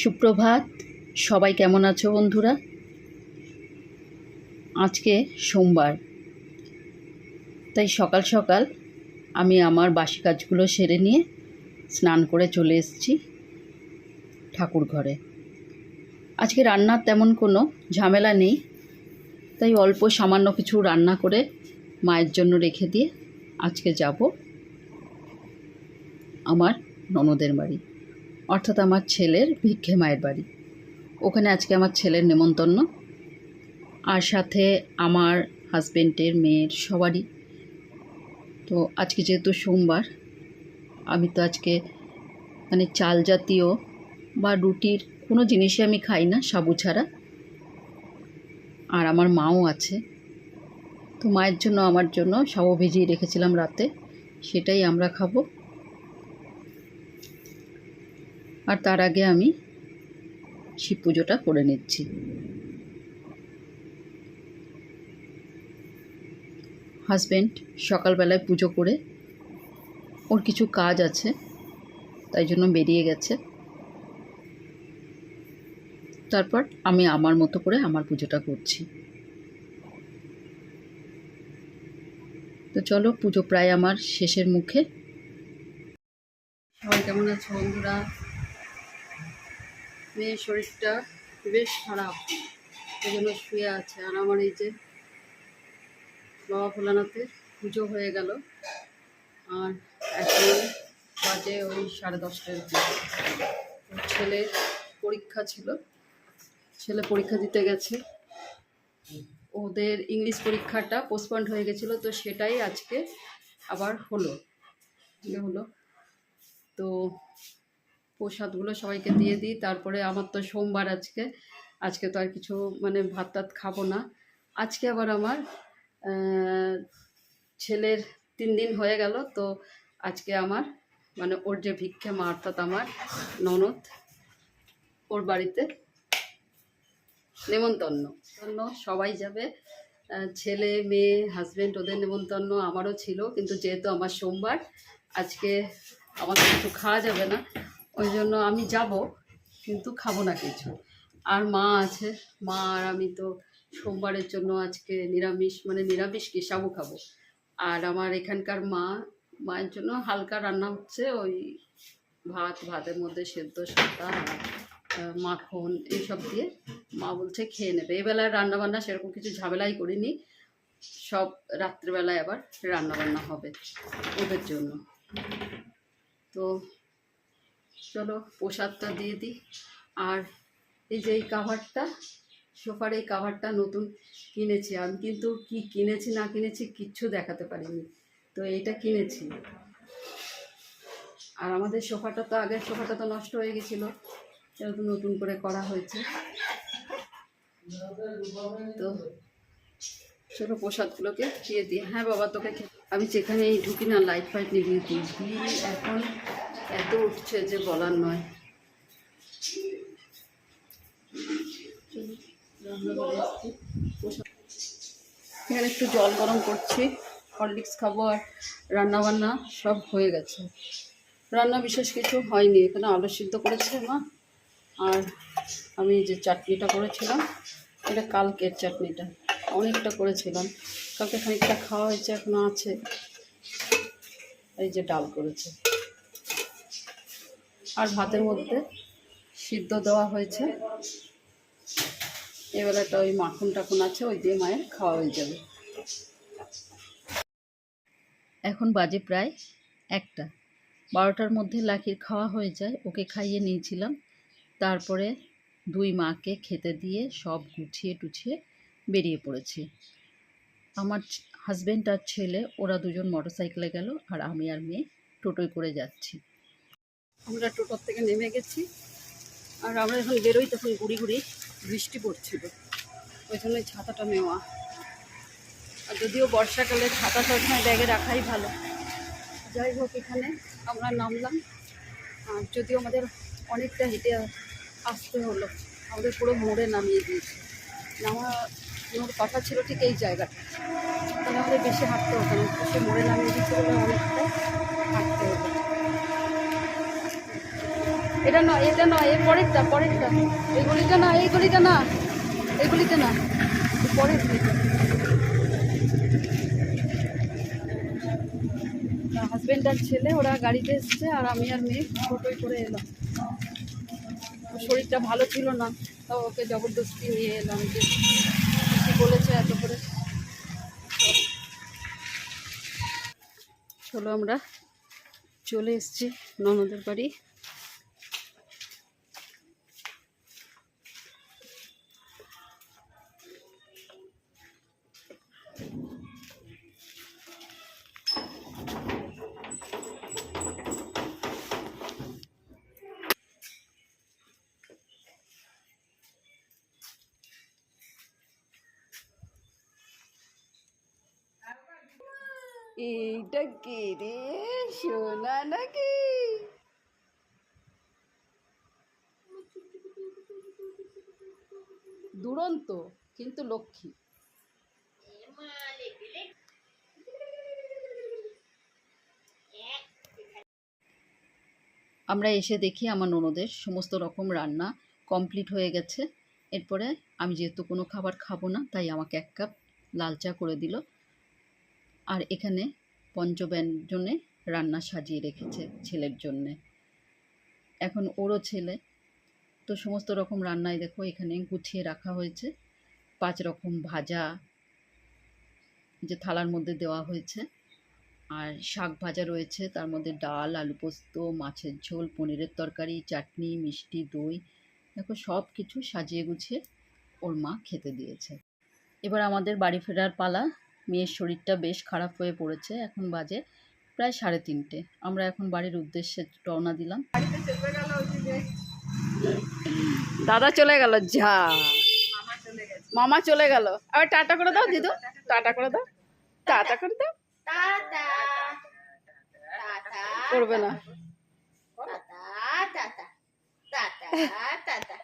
সুপ্রভাত। সবাই কেমন আছো বন্ধুরা? আজকে সোমবার। তাই সকাল সকাল আমি আমার বাসি কাজগুলো সেরে নিয়ে স্নান করে চলে এসেছি ঠাকুর ঘরে। আজকে রান্নার তেমন কোনো ঝামেলা নেই। তাই অল্প সামান্য কিছু রান্না করে মায়ের জন্য রেখে দিয়ে আজকে যাব আমার ননদের বাড়ি। অর্থাৎ আমার ছেলের ভিক্ষে মায়ের বাড়ি। ওখানে আজকে আমার ছেলের নেমন্তন্ন। আর সাথে আমার হাজবেন্ডের মেয়ের সবারই। তো আজকে যেহেতু সোমবার, আমি তো আজকে মানে চাল জাতীয় বা রুটির কোনো জিনিসই আমি খাই না, সাবু ছাড়া। আর আমার মাও আছে। তো মায়ের জন্য, আমার জন্য সাবু ভিজিয়ে রেখেছিলাম রাতে। সেটাই আমরা খাব। আর তার আগে আমি শিব পুজোটা করে নিচ্ছি। হাজব্যান্ড সকালবেলায় পুজো করে, ওর কিছু কাজ আছে, তাই জন্য বেরিয়ে গেছে। তারপর আমি আমার মতো করে আমার পুজোটা করছি। তো চলো, পুজো প্রায় আমার শেষের মুখে। সবাই কেমন আছো বন্ধুরা? মেয়ের শরীরটা বেশ খারাপ। এই জন্য শুয়ে আছে। আর আমার এই যে বাবা ভোলানাথের পুজো হয়ে গেল। আর এখন বাজে ওই সাড়ে দশটার ছেলের পরীক্ষা ছিল। ছেলে পরীক্ষা দিতে গেছে। ওদের ইংলিশ পরীক্ষাটা পোস্টপন্ড হয়ে গেছিল, তো সেটাই আজকে আবার হলো। হলো। তো প্রসাদগুলো সবাইকে দিয়ে দিই। তারপরে আমার তো সোমবার আজকে। আজকে তো আর কিছু মানে ভাত টাত খাব না। আজকে আবার আমার ছেলের তিন দিন হয়ে গেল। তো আজকে আমার মানে ওর যে ভিক্ষে মা অর্থাৎ আমার ননদ, ওর বাড়িতে নেমন্তন্ন। সবাই যাবে। ছেলে, মেয়ে হাজব্যান্ড ওদের নেমন্তন্ন আমারও ছিল। কিন্তু যেহেতু আমার সোমবার, আজকে আমার তো কিছু খাওয়া যাবে না। ওই জন্য আমি যাব, কিন্তু খাব না কিছু। আর মা আছে, মা আর আমি তো সোমবারের জন্য আজকে নিরামিষ মানে নিরামিষ কি সাবু খাব। আর আমার এখানকার মা, মায়ের জন্য হালকা রান্না হচ্ছে ওই ভাত, ভাতের মধ্যে সেদ্ধ সাদা মাখন এইসব দিয়ে মা বলছে খেয়ে নেবে। এই বেলায় রান্নাবান্না সেরকম কিছু ঝামেলাই করিনি। সব রাত্রিবেলায় আবার রান্নাবান্না হবে ওদের জন্য। তো চলো প্রসাদটা দিয়ে দিই। আর এই যে এই কাভারটা সোফার এই কাভারটা নতুন কিনেছি আমি, কিন্তু কি কিনেছি না কিনেছি কিচ্ছু দেখাতে পারিনি। তো এইটা কিনেছি। আর আমাদের সোফাটা তো আগের সোফাটা তো নষ্ট হয়ে গেছিল এটা তো নতুন করে করা হয়েছে। তো চলো প্রসাদগুলোকে দিয়ে দিই। হ্যাঁ বাবা, তোকে আমি যেখানে ঢুকি না লাইট ফাইট নিয়ে নিভিয়ে দিই এখন এত উঠছে যে বলার নয়। এখানে একটু জল গরম করছি, হরলিক্স খাব আর রান্না বান্না সব হয়ে গেছে। রান্না বিশেষ কিছু হয়নি, এখানে আলু সিদ্ধ করেছে মা, আর আমি যে চাটনিটা করেছিলাম, এটা কালকের চাটনিটা, অনেকটা করেছিলাম। কালকে খানিকটা খাওয়া হয়েছে, এখনও আছে। এই যে ডাল করেছে। আর ভাতের মধ্যে সিদ্ধ দেওয়া হয়েছে। এবেলাটা ওই মাখন টাখন আছে, ওই দিয়ে মায়ের খাওয়া হয়ে যাবে। এখন বাজে প্রায় একটা। বারোটার মধ্যে লাখির খাওয়া হয়ে যায়, ওকে খাইয়ে নিয়েছিলাম। তারপরে দুই মাকে খেতে দিয়ে সব গুছিয়ে টুছিয়ে বেরিয়ে পড়েছি। আমার হাজব্যান্ড আর ছেলে, ওরা দুজন মোটর সাইকেলে গেল আর আমি আর মেয়ে টোটোয় করে যাচ্ছি। আমরা টোটোর থেকে নেমে গেছি। আর আমরা যখন বেরোই তখন গুড়ি গুড়ি বৃষ্টি পড়ছিল। ওই জন্যই ছাতাটা নেওয়া। আর যদিও বর্ষাকালে ছাতা সবসময় ব্যাগে রাখাই ভালো। যাই হোক, এখানে আমরা নামলাম। আর যদিও আমাদের অনেকটা হেঁটে আসতে হলো, আমাদের পুরো মোড়ে নামিয়ে দিয়েছে। নামানোর কথা ছিল ঠিক এই জায়গাটা। তাহলে আমাদের বেশি হাঁটতে হতো না, সে মোড়ে নামিয়ে হলে অনেকটা হাঁটতে হতো। এটা নয় এটা নয়, এর পরেরটা পরেরটা। এই গলিটা না, এই গলিটা না, এই গলিটা না পরের গলিটা। হাজবেন্ড আর ছেলে, ওরা গাড়িতে এসছে, আর আমি আর মেয়ে টোটোয় করে এলাম। শরীরটা ভালো ছিল না, তাও ওকে জবরদস্তি নিয়ে এলাম যে, কি বলেছে এত করে। চলো আমরা চলে এসেছি ননদের বাড়ি। এইটা কে রে? সোনা নাকি? দুরন্ত, কিন্তু লক্ষ্মী। আমরা এসে দেখি আমার ননদের সমস্ত রকম রান্না কমপ্লিট হয়ে গেছে। এরপরে আমি যেহেতু কোনো খাবার খাব না, তাই আমাকে এক কাপ লাল চা করে দিল। আর এখানে পঞ্চব্যঞ্জনে রান্না সাজিয়ে রেখেছে ছেলের জন্যে। এখন ওরও ছেলে। তো সমস্ত রকম রান্নায় দেখো এখানে গুছিয়ে রাখা হয়েছে। পাঁচ রকম ভাজা যে থালার মধ্যে দেওয়া হয়েছে। আর শাক ভাজা রয়েছে, তার মধ্যে ডাল, আলু পোস্ত, মাছের ঝোল, পনিরের তরকারি, চাটনি, মিষ্টি, দই, দেখো সব কিছু সাজিয়ে গুছিয়ে ওর মা খেতে দিয়েছে। এবার আমাদের বাড়ি ফেরার পালা। মেয়ের শরীরটা বেশ খারাপ হয়ে পড়েছে এখন বাজে প্রায় সাড়ে তিনটে। আমরা এখন বাড়ির উদ্দেশ্যে রওনা দিলাম। দাদা চলে গেল যা মামা চলে গেল। আবার টাটা করে দাও দিদু। টাটা করে দাও। টাটা করে দাও। করবে না। টাটা। টাটা। টাটা। টাটা।